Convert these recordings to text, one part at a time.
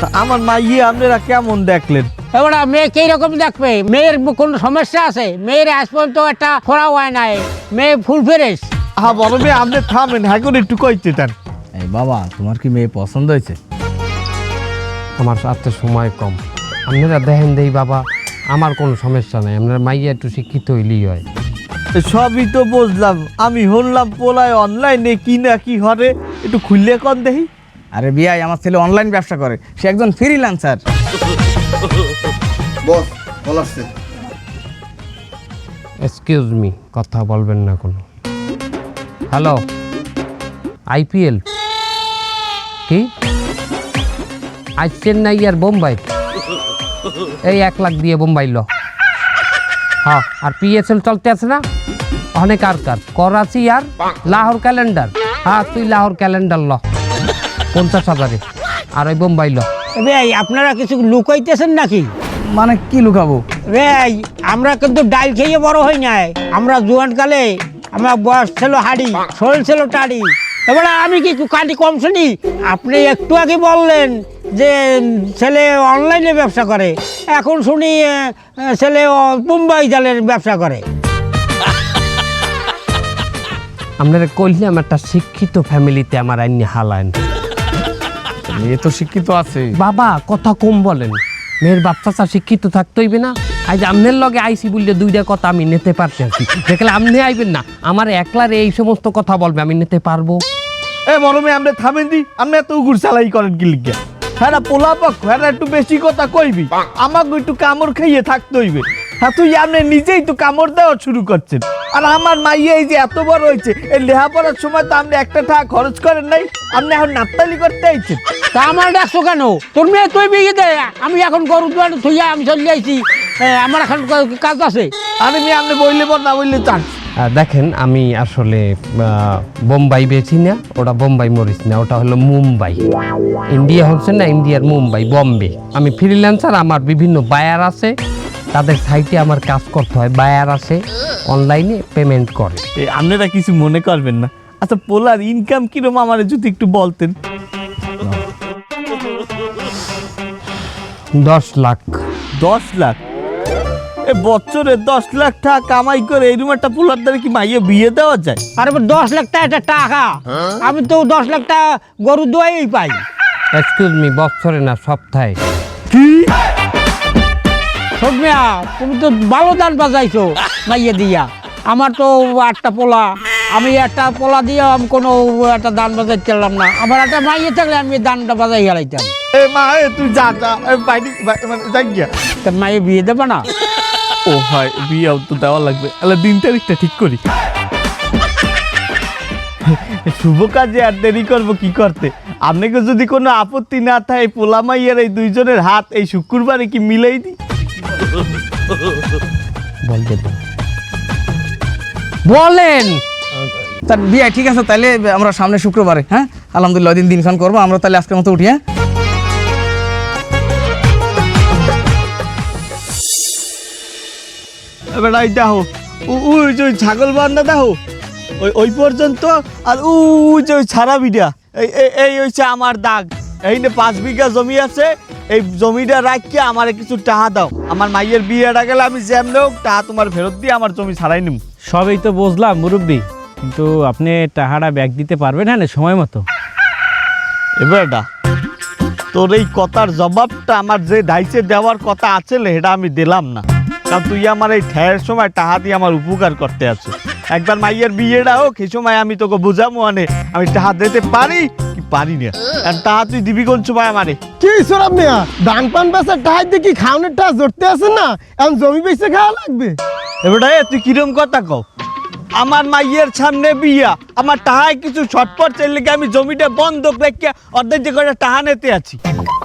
তা আমার মাইয়ে আপনারা কেমন দেখলেন? এবার মেয়ে কি রকম দেখবে? মেয়ের কোনো সমস্যা আছে? মেয়ের আজ পর্যন্ত একটা খোরা হয় নাই। মেয়ে ফুল ফেরেস হ্যাঁ বড় মেয়ে আপনি থামেন হ্যাঁ করে একটু কইতে দেন। এই বাবা তোমার কি মেয়ে পছন্দ হয়েছে? আমার হাতে সময় কম। আপনারা দেখেন দেই বাবা আমার কোনো সমস্যা নাই। আপনার মাইয়া একটু শিক্ষিত হইলেই হয়। সবই তো বুঝলাম। আমি শুনলাম পোলায় অনলাইনে কি না কি হরে একটু খুললে কন দেখি। আরে বিয়াই আমার ছেলে অনলাইন ব্যবসা করে। সে একজন ফ্রিল্যান্সার বস বল আসছে। এক্সকিউজ মি কথা বলবেন না কোনো। হ্যালো আইপিএল কি? আজ চেন্নাই আর বোম্বাই। এই এক লাখ দিয়ে বোম্বাই ল। হ্যাঁ আর পিএসএল চলতে আছে না? অনেক আর কার। করাচি আর লাহোর ক্যালেন্ডার। হ্যাঁ তুই লাহোর ক্যালেন্ডার ল। পঞ্চাশ হাজারে। আর ওই বোম্বাই ল। রে আপনারা কিছু লুকাইতেছেন নাকি? মানে কি লুকাবো? রে আমরা কিন্তু ডাল খেয়ে বড় হই নাই। আমরা জোয়ান কালে আমার বয়স ছিল হাড়ি শরীর ছিল টাড়ি। এবারে আমি কি কাটি কম শুনি? আপনি একটু আগে বললেন যে ছেলে অনলাইনে ব্যবসা করে। এখন শুনি ছেলে মুম্বাই জালের ব্যবসা করে। আপনারা কইলাম একটা শিক্ষিত ফ্যামিলিতে আমার আইনি হালায়ন মেয়ে তো শিক্ষিত আছে। বাবা কথা কম বলেন। মেয়ের বাচ্চা শিক্ষিত থাকতে হইবে না। আজ আমনের লগে আইসি বললে দুইটা কথা আমি নিতে পারছি আর কি। দেখলে আপনি আইবেন না। আমার একলার এই সমস্ত কথা বলবে আমি নিতে পারব। এ মেয়ে আপনি থামেন দি। আপনি এত উগুর চালাই করেন কি লিখে হ্যাঁ না পোলা পক্ষ হ্যাঁ একটু বেশি কথা কইবি। আমাকে একটু কামড় খাইয়ে থাকতে হইবে। হ্যাঁ তুই আপনি নিজেই তো কামড় দেওয়া শুরু করছেন। আর আমার মাইয়া এই যে এত বড় হয়েছে এই লেহাপড়ার সময় তো আপনি একটা টাকা খরচ করেন নাই আপনি এখন নাপতালি করতে আইছেন। তা আমার ডাকছো কেন? তোর মেয়ে তুই বিয়ে দে আমি এখন গরু দুয়ার থইয়া আমি চলে আইছি। আমার এখন কাজ আছে। আরে মেয়ে আপনি বললে বল না বললে চান। দেখেন আমি আসলে বোম্বাই বেছি না ওটা বোম্বাই মরিস না ওটা হলো মুম্বাই। ইন্ডিয়া হচ্ছে না ইন্ডিয়ার মুম্বাই বম্বে। আমি ফ্রিল্যান্সার আমার বিভিন্ন বায়ার আছে। তাদের সাইটে আমার কাজ করতে হয়। বায়ার আসে অনলাইনে পেমেন্ট করে। আপনারা কিছু মনে করবেন না। আচ্ছা পোলার ইনকাম কিরম আমার যদি একটু বলতেন? দশ লাখ। দশ লাখ? এ বছরে দশ লাখ টাকা কামাই করে এইরকম একটা পোলার দ্বারা কি মাইয়ে বিয়ে দেওয়া যায়? আর এবার দশ লাখ টাকা একটা টাকা। আমি তো দশ লাখ টাকা গরু দোয়াই পাই। এক্সকিউজ মি বছরে না সপ্তাহে। কি? সৌমিয়া তুমি তো ভালো দান বাজাইছো মাইয়ে দিয়া। আমার তো আটটা পোলা আমি একটা পোলা দিয়ে আমি কোনো একটা দান বাজাইতে পারলাম না। আমার একটা মাইয়ে থাকলে আমি দানটা বাজাই গেলাইতাম এ মা এ তুই যা যা বাইরে মানে যাই গিয়া। তা মাইয়ে বিয়ে দেবে না? ও হয় বিয়েও তো দেওয়া লাগবে। তাহলে দিন তারিখটা ঠিক করি। শুভ কাজে আর দেরি করব কি করতে? আপনাকে যদি কোনো আপত্তি না থাকে পোলা মাইয়ের এই দুইজনের হাত এই শুক্রবারে কি মিলেই দি বলতে তো বলেন। তার বিয়ে ঠিক আছে তাহলে আমরা সামনে শুক্রবারে হ্যাঁ? আলহামদুলিল্লাহ ওই দিন দিনক্ষণ করব আমরা তাহলে আজকের মতো উঠি হ্যাঁ? এই দেখো ওই যে ছাগল বান্ধা দেখো ওই ওই পর্যন্ত আর ওই যে ছাড়া বিটা এই এই- এই হচ্ছে আমার দাগ। এই পাঁচ বিঘা জমি আছে এই জমিটা রাখিয়ে আমার কিছু টাকা দাও। আমার মাইয়ের বিয়েটা গেলে আমি যেমন হোক টাকা তোমার ফেরত দিয়ে আমার জমি ছাড়াই নিম। সবই তো বুঝলাম মুরব্বী। কিন্তু আপনি টাকাটা ব্যাগ দিতে পারবেন হ্যাঁ না সময় মতো। এবারটা তোর এই কথার জবাবটা আমার যে দায়িত্বে দেওয়ার কথা আছে সেটা আমি দিলাম না। কারণ তুই আমার এই ঠেয়ের সময় টাকা দিয়ে আমার উপকার করতে আছো একবার মাইয়ের বিয়ে হোক এই সময় আমি তোকে বুঝাবো আনে। আমি তাহা দিতে পারি কি পারি না? আর তুই দিবি কোন সময় আমারে? কি সরব মিয়া? ধান পান বেচার টাহাই দেখি খাওনের টা জড়তে আছে না? এখন জমি বেচে খাওয়া লাগবে। এবারে তুই কিরম কথা কও? আমার মাইয়ের সামনে বিয়া আমার টাহায় কিছু ছটপট চাইলে কি আমি জমিটা বন্ধক রেখে অর্ধেক যে করে টাহা নিতে আছি।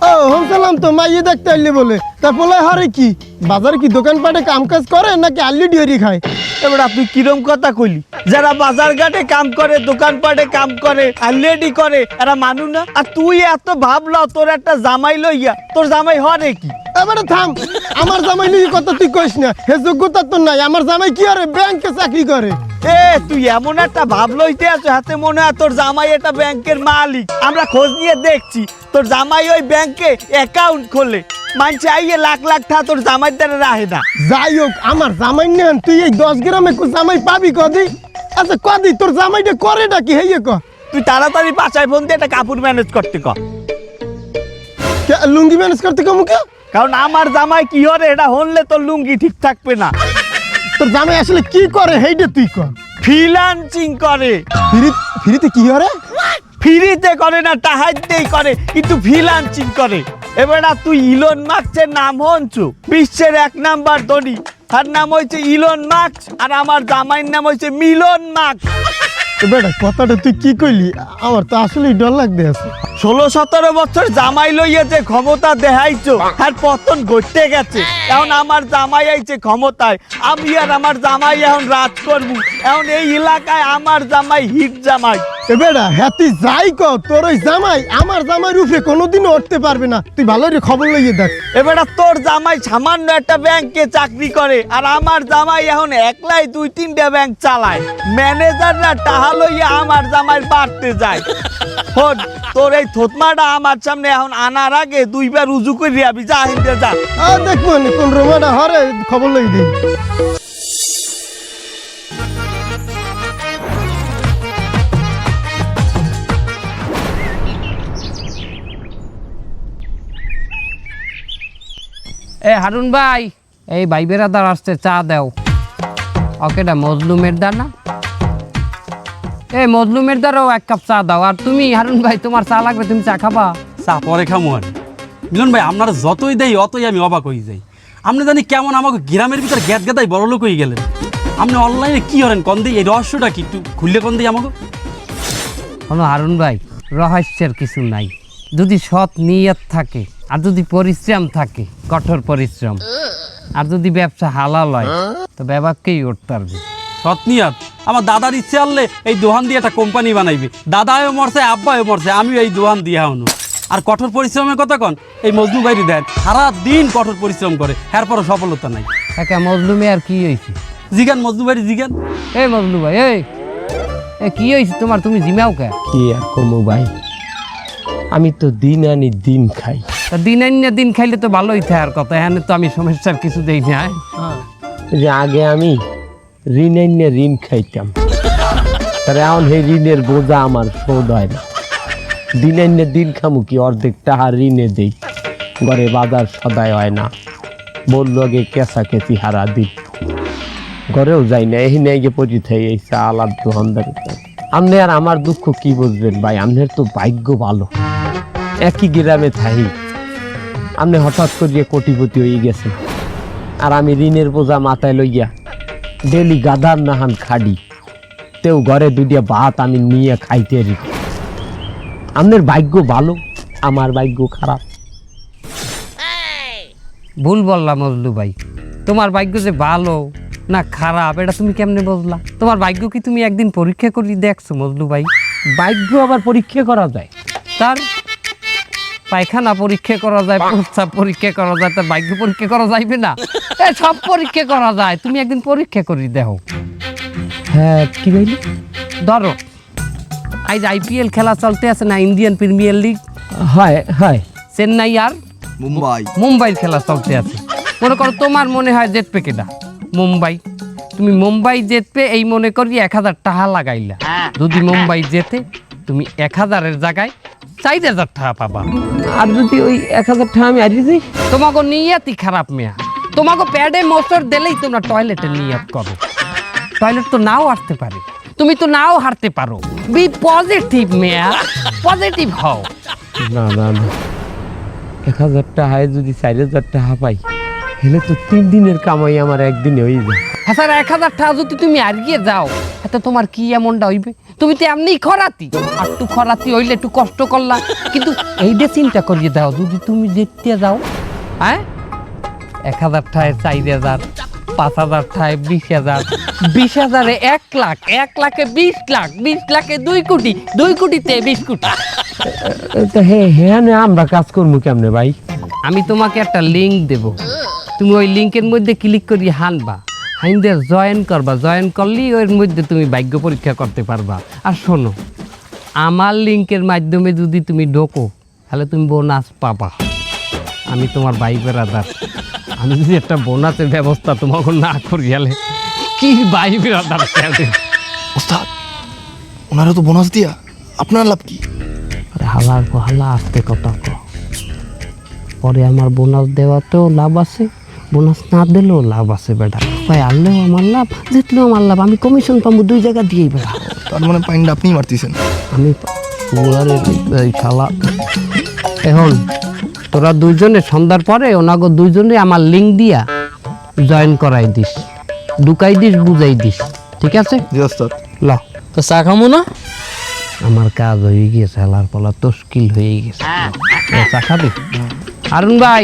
ও হোম সালাম তো মাইয়ে দেখতে আইলে বলে। তা বলে হারে কি? বাজারে কি দোকানপাটে কাম কাজ করে নাকি আল্লি ডিয়ারি খায়? এবার আপনি কিরম কথা কইলি? যারা বাজার ঘাটে কাম করে দোকানপাটে কাম করে অলরেডি করে এরা মানু না? আর তুই এত ভাবল তোর একটা জামাই লইয়া তোর জামাই হরে কি? এবারে থাম আমার জামাই নিয়ে কথা তুই কইস না। হে যোগ্যতা তো নাই আমার জামাই কি আরে ব্যাংকে চাকরি করে। এ তুই এমন একটা ভাব লইতে আছো হাতে মনে হয় তোর জামাই এটা ব্যাংকের মালিক। আমরা খোঁজ নিয়ে দেখছি তোর জামাই ওই ব্যাংকে অ্যাকাউন্ট খোলে। মানছে আইয়ে লাখ লাখ টাকা তোর জামাই দ্বারা রাহে না। যাই হোক আমার জামাই নেন তুই এই দশ গ্রামে জামাই পাবি কদি? আচ্ছা কদি তোর জামাইটা করে ডাকি হেয়ে ক? তুই তাড়াতাড়ি ফোন দিয়ে একটা কাপড় ম্যানেজ করতে কর কে- লুঙ্গি ম্যানেজ করতে কারণ আমার জামাই কি হরে এটা হনলে তোর লুঙ্গি ঠিক থাকবে না। তোর জামাই আসলে কি করে? তুই কর। ফ্রিলান্সিং করে। ফ্রি ফ্রিতে কি করে? ফ্রিতে করে না তাহাইতেই করে। কিন্তু ফ্রিলান্সিং করে। এবার না তুই ইলন মার্কসের নাম হনছু। বিশ্বের এক নাম্বার ধনী। তার নাম হয়েছে ইলন মাক্স আর আমার জামাইয়ের নাম হয়েছে মিলন মার্কস তো বেটা, কথাটা তুই কি কইলি? আমার তো আসলেই ডর লাগতে আছে। ষোলো, সতেরো বছর জামাই লইয়া যে ক্ষমতা দেখাইছো আর পতন ঘটতে গেছে। এখন আমার জামাই আইছে ক্ষমতায়। আমি আর আমার জামাই এখন রাজ করব। এখন এই এলাকায় আমার জামাই হিট জামাই। বেটা হ্যাঁ তুই যাই ক তোর ওই জামাই আমার জামাই রূপে কোনোদিনও উঠতে পারবে না। তুই ভালো করে খবর লইয়ে দেখ। এবার তোর জামাই সামান্য একটা ব্যাংকে চাকরি করে আর আমার জামাই এখন একলাই দুই তিনটা ব্যাংক চালায়। ম্যানেজাররা টাহা লইয়া আমার জামাই বাড়তে যায়। হন তোর এই থতমাটা আমার সামনে এখন আনার আগে দুইবার উজু করে আবি যা হিন্দে যা। আর দেখব নি কোন রোমাটা হরে খবর লইয়ে দিই। এ হারুন ভাই এই ভাই বেড়াদার আসতে চা দাও। ওকেটা মজলুমের দা না? এই মজলুমের দ্বারাও এক কাপ চা দাও। আর তুমি হারুন ভাই তোমার চা লাগবে তুমি চা খাবা? চা পরে খামু আর। মিলন ভাই আপনারা যতই দেই অতই আমি অবাক হয়ে যাই। আপনি জানি কেমন আমাকে গ্রামের ভিতর গ্যাত গেতাই বড় লোক হয়ে গেলেন। আপনি অনলাইনে কি করেন কন দিই এই রহস্যটা কি একটু খুললে কন দিই আমাকে? কোনো হারুন ভাই রহস্যের কিছু নাই। যদি সৎ নিয়ত থাকে আর যদি পরিশ্রম থাকে কঠোর পরিশ্রম আর যদি ব্যবসা হালাল হয় তো ব্যবাককেই উঠতে পারবে সতনিয়াত আমার দাদার ইচ্ছে আনলে এই দোহান দিয়ে একটা কোম্পানি বানাইবে। দাদাও মরছে আব্বাও মরছে আমিও এই দোহান দিয়ে হনু আর কঠোর পরিশ্রমের কথা কন এই মজনু বাইরি দেন সারা দিন কঠোর পরিশ্রম করে এরপরও সফলতা নাই। একা মজলুমে আর কি হয়েছে? জিগান মজনু বাইরি জিগান। এই মজলু ভাই এই এ কি হয়েছে তোমার? তুমি জিমাও কে? কি আর কমু ভাই? আমি তো দিন আনি দিন খাই। দিন আনিয়া দিন খাইলে তো ভালোই থাকার কথা এখানে তো আমি সমস্যার কিছু দেই না। যে আগে আমি ঋণ এনে ঋণ খাইতাম। তার এখন সেই ঋণের বোঝা আমার শোধ হয় না। দিন এনে দিন খামু কি, অর্ধেক টাকা ঋণে দেই। ঘরে বাজার সদায় হয় না। বলল আগে কেঁচা কেঁচি হারা দিন ঘরেও যাই না, এই নিয়ে গিয়ে পচি থাই, এই চাল আর দোকানদার আপনি আর আমার দুঃখ কি বুঝবেন ভাই? আপনার তো ভাগ্য ভালো। একই গ্রামে থাকি আপনি হঠাৎ করিয়ে কোটিপতি হয়ে গেছেন আর আমি ঋণের বোঝা মাথায় লইয়া ডেলি গাদার নাহান খাডি। তেও ঘরে দুটিয়া ভাত আমি নিয়ে খাইতে রি আপনার ভাগ্য ভালো আমার ভাগ্য খারাপ। ভুল বললাম মজলু ভাই। তোমার ভাগ্য যে ভালো না খারাপ এটা তুমি কেমনে বুঝলা? তোমার ভাগ্য কি তুমি একদিন পরীক্ষা করি দেখছ মজলু ভাই? ভাগ্য আবার পরীক্ষা করা যায়। তার পায়খানা পরীক্ষা করা যায় প্রস্তাব পরীক্ষা করা যায় তার ভাগ্য পরীক্ষা করা যাইবে না? এ সব পরীক্ষা করা যায়। তুমি একদিন পরীক্ষা করি দেখো। হ্যাঁ কি ভাইলি ধরো আজ আইপিএল খেলা চলতে আছে না ইন্ডিয়ান প্রিমিয়ার লিগ? হয় হয়। চেন্নাই আর মুম্বাই। মুম্বাইয়ের খেলা চলতে আছে। মনে করো তোমার মনে হয় জেতবে কেটা মুম্বাই। তুমি মুম্বাই জেতবে এই মনে করি এক হাজার টাকা লাগাইলা। যদি মুম্বাই জেতে তুমি এক হাজারের জায়গায় চার হাজার টাকা পাবা। আর যদি ওই এক হাজার টাকা আমি হারিয়ে যাই তোমাকে নিয়াতি খারাপ মেয়া। তোমাকে প্যাডে মোটর দিলেই তোমরা টয়লেটে নিয়াত করো। টয়লেট তো নাও আসতে পারে। তুমি তো নাও হারতে পারো। বি পজিটিভ মেয়া। পজিটিভ হও। না না না। এক হাজার টাকায় যদি চার হাজার টাকা পাই হেলে তো তিন দিনের কামাই আমার একদিনে হয়ে যায়। হ্যাঁ স্যার এক হাজার টাকা যদি তুমি আর হারিয়ে যাও এত তোমার কি এমনটা হইবে? তুমি তো এমনি খরাতি। আর একটু খরাতি হইলে একটু কষ্ট করলা। কিন্তু এইটা চিন্তা করিয়ে দাও যদি তুমি জিততে যাও হ্যাঁ? এক হাজার টাকায় চার হাজার পাঁচ হাজার টাকায় বিশ হাজার বিশ হাজারে এক লাখ এক লাখে বিশ লাখ বিশ লাখে দুই কোটি দুই কোটিতে বিশ কোটি। তো হ্যাঁ হ্যাঁ আমরা কাজ করব কেমনে ভাই? আমি তোমাকে একটা লিঙ্ক দেব। তুমি ওই লিঙ্কের মধ্যে ক্লিক করি হানবা। হাইন্দে জয়েন করবা। জয়েন করলেই ওর মধ্যে তুমি ভাগ্য পরীক্ষা করতে পারবা। আর শোনো আমার লিঙ্কের মাধ্যমে যদি তুমি ঢোকো তাহলে তুমি বোনাস পাবা। আমি তোমার ভাই বেড়াদার আমি যদি একটা বোনাসের ব্যবস্থা তোমাকে না করি গেলে কি ভাই বেড়াদার ওস্তাদ ওনারা তো বোনাস দিয়া। আপনার লাভ কি? হালার হালা আসতে কথা কো পরে আমার বোনাস দেওয়াতেও লাভ আছে। বোনাস না দিলেও লাভ আছে বেটা। ভাই আনলেও আমার লাভ জিতলেও আমার লাভ আমি কমিশন পাবো দুই জায়গা দিয়েই বেটা। তার মানে পাইনটা আপনিই মারতেছেন। আমি শালা। এখন তোরা দুইজনে সন্ধ্যার পরে ওনাগো দুইজনে আমার লিঙ্ক দিয়া জয়েন করাই দিস। ঢুকাই দিস বুঝাই দিস। ঠিক আছে? ল। তো চা খামো না? আমার কাজ হয়ে গিয়েছে হেলার পলা তস্কিল হয়ে গেছে চা খাবি? আরুন ভাই।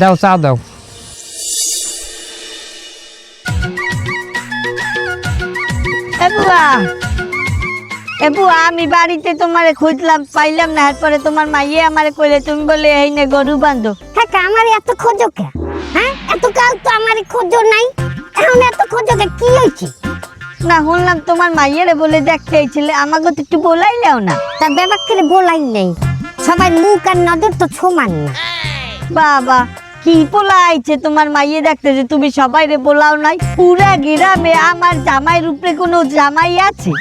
দাও চা দাও এ বুয়া এ বুয়া আমি বাড়িতে তোমারে খুঁজলাম পাইলাম না এরপরে তোমার মাইয়ে আমারে কইলে তুমি বলে এই নে গরু বান্ধো। হ্যাঁ আমার এত খোঁজো কে? হ্যাঁ? এত কাল তো আমার খোঁজো নাই। এখন এত খোঁজো কে? কি হয়েছে? না শুনলাম তোমার মাইয়েরে বলে দেখতে এইছিলে আমাকে তো একটু বলাইলেও না। তা ব্যাপার করে বলাই নেই। সবাই মুখ আর নজর তো সমান না। বাবা কি পোলা আইছে তোমার মাইয়ে দেখতে যে তুমি সবাই রে বলাও নাই? পুরা গ্রামে আমার জামাই উপরে কোনো জামাই আছে।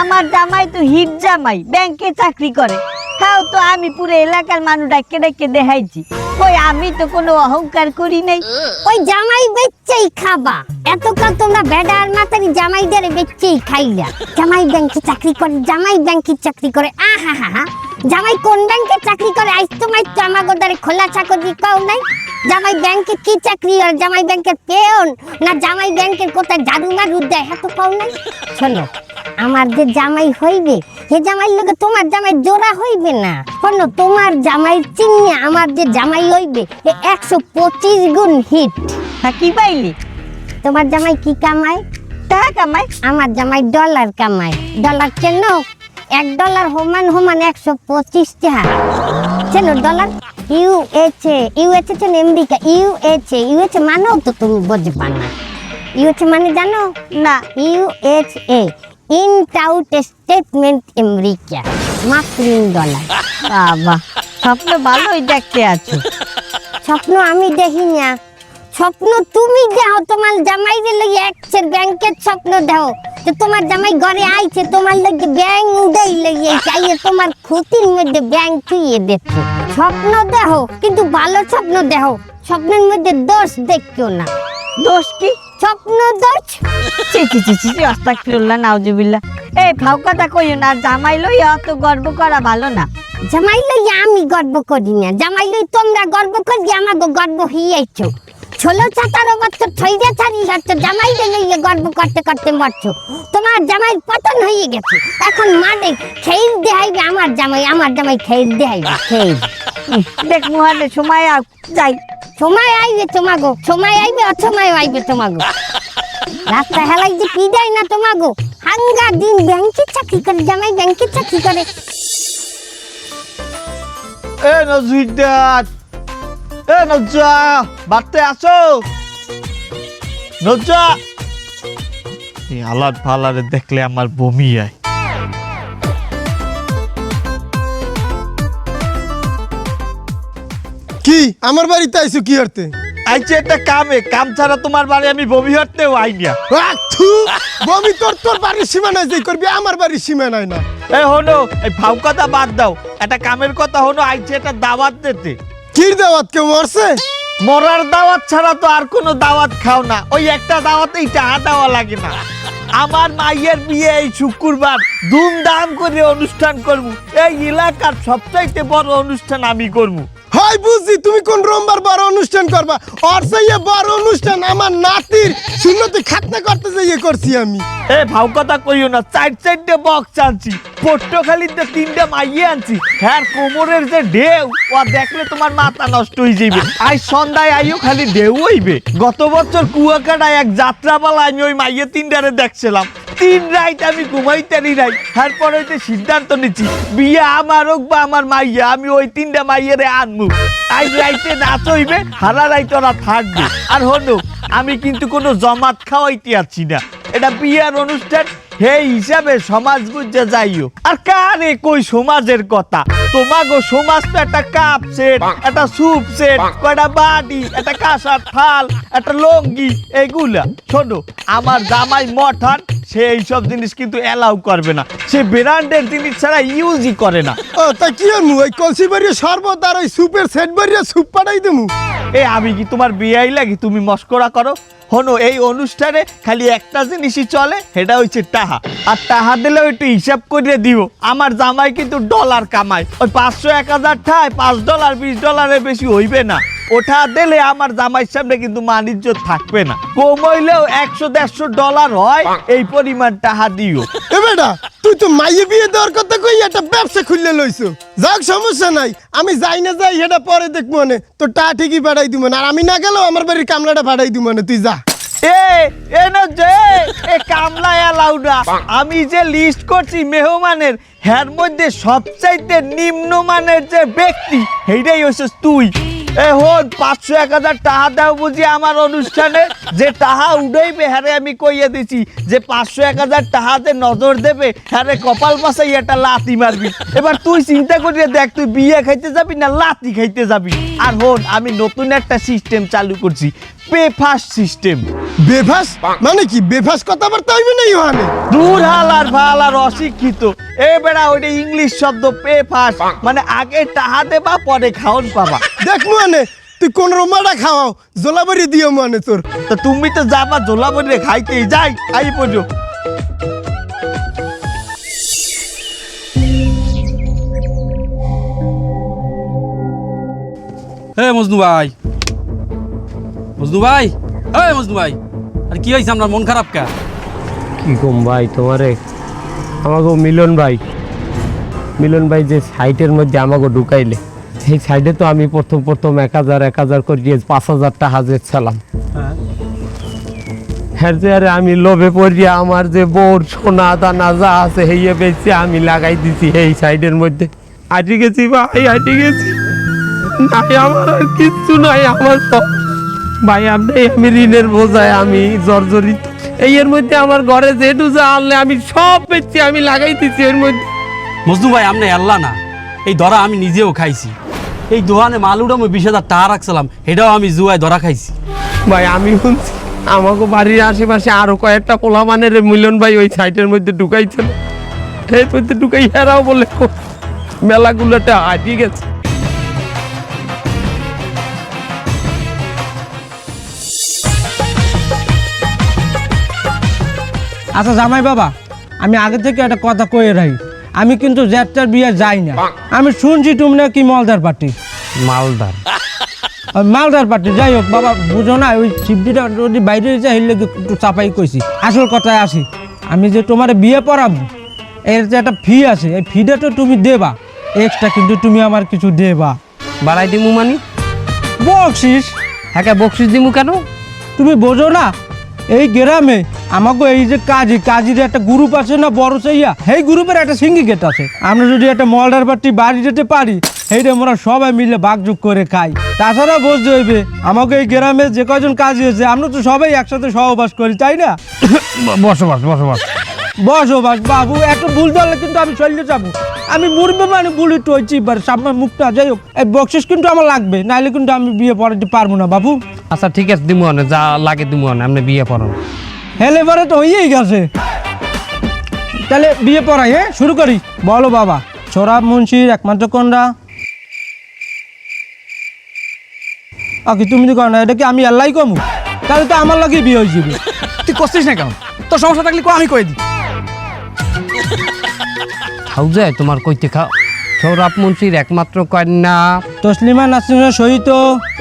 আমার জামাই তো হিট জামাই, ব্যাংকে চাকরি করে। তাও তো, আমি পুরো এলাকার মানুষ ডাকে ডাকে দেখাইছি। ওই আমি তো কোনো অহংকার করি নাই। ওই জামাই বেচছেই খাবা। এত কাল তোমরা বেডার মাতারি জামাইদের বেচছেই খাইলা। জামাই ব্যাংকে চাকরি করে, জামাই ব্যাংকে চাকরি করে। আহা হা হা জামাই কোন ব্যাংকে চাকরি করে আইস তোমার তো আমার গোদারে খোলা চাকরি পাও নাই। জামাই ব্যাংকে কি চাকরি আর জামাই ব্যাংকের পেয়ন না জামাই ব্যাংকের কোথায় জাদু মারু দেয় হ্যাঁ তো পাও নাই? শোনো আমার যে জামাই হইবে হে জামাই লোকে তোমার জামাই জোড়া হইবে না। শোনো তোমার জামাই চিনিয়ে আমার যে জামাই হইবে এ একশো পঁচিশ গুণ হিট হ্যাঁ কি পাইলি? তোমার জামাই কি কামায়? টাকা কামাই আমার জামাই ডলার কামায়। ডলার কেন? এক ডলার সমান সমান একশো পঁচিশ টাকা। কেন ডলার ইউএচএ ইউএচএ হচ্ছে আমেরিকা ইউএচএ ইউএচএ মানেও তো তুমি বুঝবা না। ইউএচএ মানে জানো? না ইউএচএ ইন টাউট স্টেটমেন্ট আমেরিকা মাত্রিন ডলার বাবা, স্বপ্ন ভালোই দেখতে আছো। স্বপ্ন আমি দেখি না স্বপ্ন তুমি দেও তোমার জামাই যে লই একচের ব্যাংকের স্বপ্ন দেও। যে তোমার জামাই ঘরে আইছে তোমার লগে ব্যাংক উড়াই লইয়ে চাইয়ে তোমার ক্ষতির মধ্যে ব্যাংক থুইয়ে দেখো স্বপ্ন দেহ কিন্তু ভালো স্বপ্ন দেহ স্বপ্নের মধ্যে দোষ দেখিও না। দোষ কি? স্বপ্ন দোষ? চি চি চি চি আস্তাগফিরুল্লাহ নাউজুবিল্লাহ। এই ফাও কথা কইও না জামাই লইয়া অত গর্ব করা ভালো না। জামাই লই আমি গর্ব করি না। জামাই লই তোমরা গর্ব করি আমাকে গর্ব হইয়াইছো। ষোলো চাতারো বছর থইরে ছাড়ি হচ্ছে জামাই লইয়ে গর্ব করতে করতে মরছো। তোমার জামাই পতন হয়ে গেছে। এখন মাঠে খেইল দেহাইবে আমার জামাই আমার জামাই খেইল দেহাইবে খেইল দেখ মুহারে সময় যাই। সময় আইবে তোমাগো সময় আইবে অসময় আইবে তোমাগো। রাস্তা হেলাই যে কি যায় না তোমাগো? হাঙ্গা দিন ব্যাংকে চাকরি করে জামাই ব্যাংকে চাকরি করে। এ নজুইদার এ নজা বাড়তে আসো। নজা এই আলাদ ফালারে দেখলে আমার বমি আয়। কি? আমার বাড়িতে আইছো কি করতে আইছে একটা কামে। কাম ছাড়া তোমার বাড়ি আমি বমি হতেও আহ, থু, বমি তোর তোর বাড়ির সীমানায় যে করবি আমার বাড়ির সীমানায় না। এই হনো এই ফাউ কথা বাদ দাও। একটা কামের কথা হনো আইছে একটা দাওয়াত দিতে। কির দাওয়াত কেউ মরছে? মরার দাওয়াত ছাড়া তো আর কোনো দাওয়াত খাও না। ওই একটা দাওয়াতেই আ দেওয়া লাগে না। আমার মাইয়ের বিয়ে এই শুক্রবার। ধুমধাম করে অনুষ্ঠান করব। এই এলাকার সবচাইতে বড় অনুষ্ঠান আমি করব। হয় বুঝছি, তুমি কোন রোববার বড় অনুষ্ঠান করবা? আর সেই বড় অনুষ্ঠান আমার নাতির শূন্যতে খাতনা করতে যাইয়ে করছি আমি। এ, ভাও কথা কইও না, চার চারটে বক্স আনছি, পট্টখালিতে তিনটে মাইয়ে আনছি। হ্যাঁ কোমরের যে ঢেউ, ও দেখলে তোমার মাথা নষ্ট হয়ে যাইবে। আজ সন্ধ্যায় আইও খালি ঢেউ হইবে। গত বছর কুয়াকাটায় এক যাত্রাপালা আমি ওই মাইয়ে তিনটারে দেখছিলাম। তিন রাইট আমি ঘুমাইতারি নাই। তারপরে হইতে সিদ্ধান্ত নিচ্ছি, বিয়ে আমার হোক বা আমার মাইয়া, আমি ওই তিনটা মাইয়ারে আনব আজ রাইতে নাচ হইবে হারা রাইতে ওরা থাকবে। আর হলো আমি কিন্তু কোনো জমাত খাওয়াইতে আছি না। এটা বিয়ার অনুষ্ঠান সেই হিসাবে সমাজ বুঝে যাইও। আর কারে কই সমাজের কথা? তোমাগো সমাজ তো একটা কাপ সেট একটা স্যুপ সেট কয়টা বাটি একটা কাঁসার থাল একটা লঙ্গি এগুলা। শোনো আমার জামাই মঠান সে এইসব জিনিস কিন্তু অ্যালাউ করবে না। সে ব্র্যান্ডের জিনিস ছাড়া ইউজই করে না। ও তা কি হমু ওই কলসি বাড়িয়ে শরবত আর ওই সুপের সেট বাড়িয়ে সুপ পাঠাই দেবো এ আমি কি তোমার বিয়াই লাগি? তুমি মস্করা করো। হনো এই অনুষ্ঠানে খালি একটা জিনিসই চলে সেটা হচ্ছে টাহা। আর টাহা দিলেও একটু হিসাব করে দিও। আমার জামাই কিন্তু ডলার কামায়। ওই পাঁচশো এক হাজার ঠায় পাঁচ ডলার, বিশ ডলারের বেশি হইবে না। ওঠা দিলে আমার জামাইয়ের সামনে কিন্তু মানিজ্য থাকবে না। কম হইলেও একশো দেড়শো ডলার হয়, এই পরিমাণ টাহা দিও। এ বেটা, তুই তো মাইয়ে বিয়ে দেওয়ার কথা কই, একটা ব্যবসা খুললে লইছো। যাক, সমস্যা নাই। আমি যাই না যাই এটা পরে দেখব মানে। তো টা ঠিকই পাঠাই দিব না আর আমি না গেলেও আমার বাড়ির কামলাটা পাঠাই দিব মানে। তুই যা। আমি যে লিস্ট করছি মেহমানের হ্যার মধ্যে সবচাইতে নিম্নমানের যে ব্যক্তি সেইটাই হচ্ছিস তুই। এ হন পাঁচশো এক হাজার টাকা দাও বুঝি আমার অনুষ্ঠানে যে টাহা উড়াইবে হ্যারে আমি কইয়া দিছি যে পাঁচশো এক হাজার টাহাতে নজর দেবে হ্যারে কপাল পাশাই একটা লাতি মারবি। এবার তুই চিন্তা করিয়ে দেখ তুই বিয়ে খাইতে যাবি না লাতি খাইতে যাবি? আর হন আমি নতুন একটা সিস্টেম চালু করছি পে ফাস্ট সিস্টেম বেফাস মানে কি বেফাস কথাবার্তা হইবে না ইহানে? দূর হালার ভালার অশিক্ষিত। এ বেড়া ওইটা ইংলিশ শব্দ পে ফাস্ট মানে আগে টাহা দেবা পরে খাওন পাবা। দেখ মানে তুই কোন রোমাটা খাওয়াও জোলাবাড়ি দিও মানে তোর। তো তুমি তো যাবা ঝোলা বলে খাইতেই যাই আই পড়ো হে মজনু ভাই। মজনু ভাই? হে মজনু ভাই আর কি হয়েছে আপনার? মন খারাপ কা কি কম ভাই তোমারে? আমাকে মিলন ভাই। মিলন ভাই যে সাইটের মধ্যে আমাকে ঢুকাইলে সেই সাইডে তো আমি প্রথম প্রথম এক হাজার এক হাজার করে দিয়ে পাঁচ হাজার টাকা ছিলাম হ্যাঁ। যে আরে আমি লোভে পড়িয়া আমার যে বোর সোনা দানা যা আছে হেয়ে বেচে আমি লাগাই দিছি এই সাইডের মধ্যে। আটি গেছি ভাই আটি গেছি। নাই আমার আর কিচ্ছু নাই আমার সব ভাই আপনি আমি ঋণের বোঝায় আমি জর্জরিত। এই এর মধ্যে আমার ঘরে যেটু যা আনলে আমি সব বেচছি আমি এর মধ্যে। মজনু ভাই আপনি আল্লাহ না। এই ধরা আমি নিজেও খাইছি। এই দোকানে মালুটা আমি বিশ হাজার টাকা রাখছিলাম এটাও আমি জুয়ায় ধরা খাইছি। ভাই আমি শুনছি আমাকে বাড়ির আশেপাশে আরও কয়েকটা পোলা মানের মিলন ভাই ওই সাইটের মধ্যে ঢুকাইছিল এর মধ্যে ঢুকাই হেরাও বলে মেলাগুলোটা হারিয়ে গেছে। আচ্ছা জামাই বাবা আমি আগে থেকে একটা কথা কয়ে রাখি। আমি কিন্তু জ্যাঠার বিয়ে যাই না। আমি শুনছি তুমি নাকি মালদার পার্টি? মালদার। মালদার পার্টি যাই হোক বাবা বুঝো না ওই শিবজিটা যদি বাইরে যায় হেললে একটু চাপাই কইছি। আসল কথায় আসি আমি যে তোমার বিয়ে পড়াবো এর যে একটা ফি আছে এই ফিটা তো তুমি দেবা। এক্সট্রা কিন্তু তুমি আমার কিছু দেবা। বাড়াই দিমু মানি? বকশিস? হ্যাঁ বকশিস দিমু কেন? তুমি বোঝো না এই গ্রামে আমাকে এই যে কাজী, কাজীর একটা গ্রুপ আছে না বড় সাইয়া সেই গ্রুপের একটা সিন্ডিকেট আছে। আমরা যদি একটা মলডার পার্টি বাড়ি যেতে পারি, সেইটা আমরা সবাই মিলে বাগযুগ করে খাই। তাছাড়া বুঝতে হইবে আমাকে এই গ্রামে যে কয়জন কাজী আছে, আমরা তো সবাই একসাথে সহবাস করি, তাই না? বসবাস বসবাস। বসবাস বাবু একটু ভুল ধরলে কিন্তু আমি চলে যাব। আমি মুরবে মানে ভুল একটু হয়েছি এবার সামনে মুখটা যাই হোক। এই বকশিস কিন্তু আমার লাগবে নাইলে কিন্তু আমি বিয়ে পড়াতে পারব না বাবু। আচ্ছা ঠিক আছে দিমু অনে যা লাগে দিমু অনে আপনি বিয়ে পড়ান। হেলে পরে তো হয়েই গেছে। তাহলে বিয়ে পড়াই হ্যাঁ? শুরু করি। বলো বাবা সরাব মুন্সির একমাত্র কন্যা। আকি তুমি তো কর না এটা কি আমি আল্লাহ কমু? তাহলে তো আমার লাগে বিয়ে হয়ে যাবে। তুই করছিস না কেন? তোর সমস্যা থাকলে কো আমি কয়ে দিই। খাও যায় তোমার কইতে খাও। সৌরভ মুন্সির একমাত্র কন্যা। তসলিমা নাসরিনের সহিত।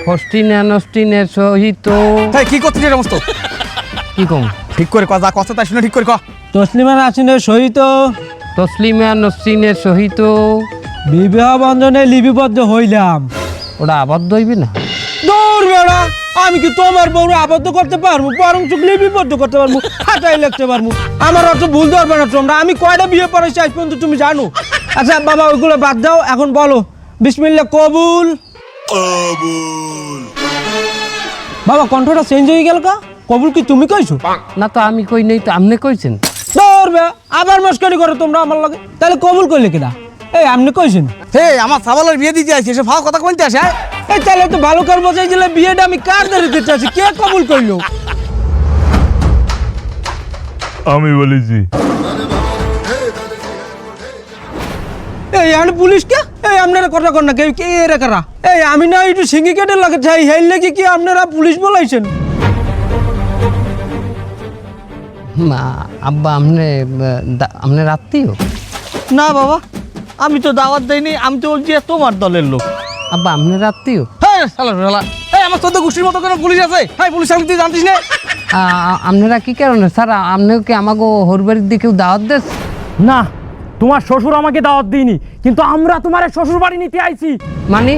ফস্টিনা নস্টিনের সহিত। তাই কি করছিস এই সমস্ত কি কম? ঠিক করে কথা যা কথা তাই শুনে ঠিক করে ক। তসলিমা নাসরিনের সহিত। তসলিমা নসরিনের সহিত। বিবাহ বন্ধনে লিপিবদ্ধ হইলাম। ওটা আবদ্ধ হইবে না? দৌড় বেড়া আমি কি তোমার বউরে আবদ্ধ করতে পারব? বরং চুপ লিপিবদ্ধ করতে পারব হাঁটাই লাগতে পারব। আমার অত ভুল ধরবে না তোমরা আমি কয়টা বিয়ে পড়েছি আজ পর্যন্ত তুমি জানো? আচ্ছা বাবা ওইগুলো বাদ দাও এখন বলো। বিসমিল্লা কবুল। বাবা কণ্ঠটা চেঞ্জ হয়ে গেল কা? কবুল কি তুমি কইছো? না তো আমি কই নেই তো আপনি কইছেন? তোর আবার মস্কারি করো তোমরা আমার লাগে। তাহলে কবুল করলে কিনা? এই আপনি কইছেন? হে আমার সাবালের বিয়ে দিতে আসছে সে ভাও কথা কইতে আসে হ্যাঁ? এই তাহলে তো ভালো কার দিলে বিয়েটা আমি কার ধরে দিতে আছি কে কবুল করল আমি বলেছি। এই আমি পুলিশ কে? এই আপনারা কথা কর না কে কে এরা কারা? এই আমি না একটু সিন্ডিকেটের লাগে চাই হেল লেগে কি আপনারা পুলিশ বলাইছেন? মা, আব্বা আপনি আপনার আত্মীয় না বাবা। আমি তো দাওয়াত দেইনি আমি তো বলছি তোমার দলের লোক। আব্বা আপনার আত্মীয় হ্যাঁ শালা শালা এই আমার চোদ্দ গোষ্ঠীর মতো কোনো পুলিশ আছে? হ্যাঁ পুলিশ আমি তুই জানতিস না? আপনারা কি কারণে? স্যার আপনিও কি আমাকে হরবাড়ির দিকেও দাওয়াত দেশ না তোমার শ্বশুর আমাকে দাওয়াত দিইনি কিন্তু আমরা তোমার শ্বশুর বাড়ি নিতে আইছি। মানে?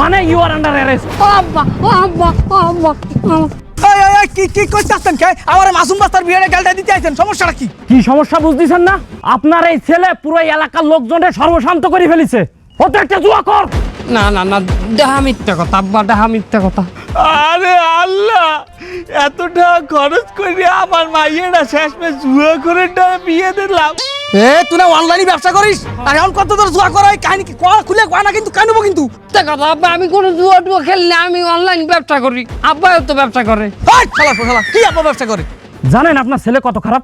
মানে ইউ আর আন্ডার অ্যারেস্ট আব্বা আব্বা আব্বা। এই এই এই কি কি করতেছেন কে? আমার মাসুম বাস্তার বিয়েটা গালটা দিতে আইছেন সমস্যাটা কি? কি সমস্যা বুঝতেছেন না? আপনার এই ছেলে পুরো এলাকার লোকজনের সর্বশান্ত করে ফেলিছে। ও তো একটা জুয়া কর। না না না মিথ্যা কথা আব্বা ডাহা মিথ্যা কথা। আরে আল্লাহ এত টাকা খরচ করে আমার মাইয়েরা শেষমেশ জুয়া করে বিয়ে দিলাম। এ তুই না অনলাইনে ব্যবসা করিস? আর এখন কত তোর জোয়া করাই কাহিনী কি? কয়া খুলে কয়া না কিন্তু কানুবো কিন্তু? আব্বা আমি কোনো জুয়া টুয়া খেলি না আমি অনলাইন ব্যবসা করি। আব্বাও তো ব্যবসা করে। শালা শালা কি আপা ব্যবসা করে? জানেন আপনার ছেলে কত খারাপ?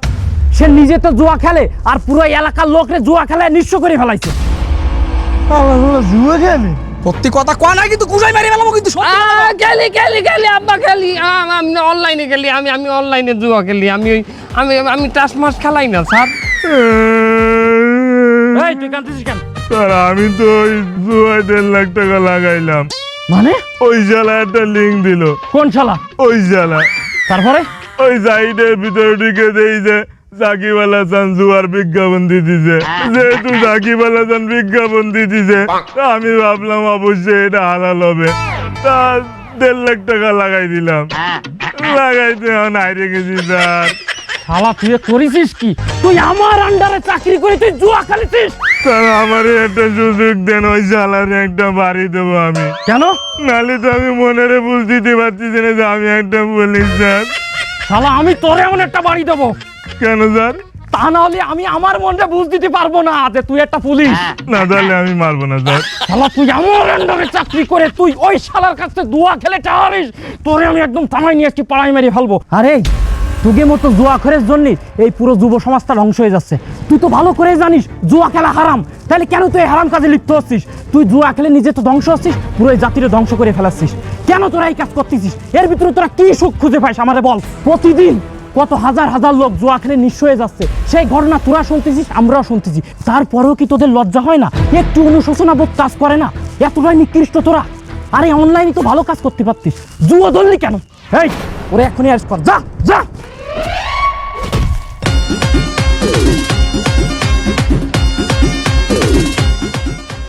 সে নিজে তো জুয়া খেলে আর পুরো এলাকার লোকরে জুয়া খেলায় নিঃস্ব করে ফেলাইছে। জুয়া খেলে? সত্যি কথা কয়া না কিন্তু কুসাই মারি ফেলাবো কিন্তু খেলি খেলি খেলি আব্বা খেলি। আ- আমি অনলাইনে খেলি আমি আমি অনলাইনে জুয়া খেলি। আমি ওই আমি আমি টাস মাস খেলাই না স্যার। এই তুই কাঁদতেছিস কেন? স্যার আমি তো ওই জুয়ায় দেড় লাখ টাকা লাগাইলাম। মানে? ওই জালা একটা লিঙ্ক দিল। কোন শালা? ওই জালা তারপরে? ওই সাইডের ভিতরে ঢুকে দেই যে সাকিব আল হাসান জুয়ার বিজ্ঞাপন দিতেছে। যেহেতু সাকিব আল হাসান বিজ্ঞাপন দিতেছে তা আমি ভাবলাম অবশ্যই এটা হালাল হবে। তা দেড় লাখ টাকা লাগাই দিলাম। লাগাইতে নাই রেখেছি স্যার। শালা তুই করেছিস কি? তুই আমার আন্ডারে চাকরি করে তুই জুয়া খেলেছিস? স্যার আমারই একটা সুযোগ দেন ওই জালারে একটা বাড়ি দেবো আমি। কেন? নালে তো আমি মনেরে বুঝ দিতে পারছি না যে আমি একটা পুলিশ স্যার। শালা আমি তোরে এমন একটা বাড়ি দেবো? কেন স্যার? তা না হলে আমি আমার মনটা বুঝ দিতে পারব না যে তুই একটা পুলিশ। না তাহলে আমি মারবো না স্যার। শালা তুই আমার আন্ডারে চাকরি করে তুই ওই শালার কাছে দুয়া খেলে টারিস তোরে আমি একদম থামাই নিয়ে একটি পাড়াই মেরে ফেলব। আরে তোকে মতো জুয়া খেলের জন্য এই পুরো যুব সমাজটা ধ্বংস হয়ে যাচ্ছে। তুই তো ভালো করে জানিস, জুয়া খেলা হারাম। তাহলে কেন তুই হারাম কাজে লিপ্ত হচ্ছিস? তুই জুয়া খেলে নিজে তো ধ্বংস হচ্ছিস, পুরো এই জাতিরে ধ্বংস করে ফেলাচ্ছিস। কেন তোরা এই কাজ করতেছিস? এর ভিতরে তোরা কি সুখ খুঁজে পাইস আমারে বল? প্রতিদিন কত হাজার হাজার লোক জুয়া খেলে নিঃস্ব হয়ে যাচ্ছে। সেই ঘটনা তোরা শুনতেছিস, আমরাও শুনতেছি। তারপরেও কি তোদের লজ্জা হয় না? একটু অনুশোচনা বোধ কাজ করে না? এতটাই নিকৃষ্ট তোরা? আরে অনলাইনে তো ভালো কাজ করতে পারতিস। জুয়া ধরলি কেন? এই ওরে এখনই আস কর। যা যা।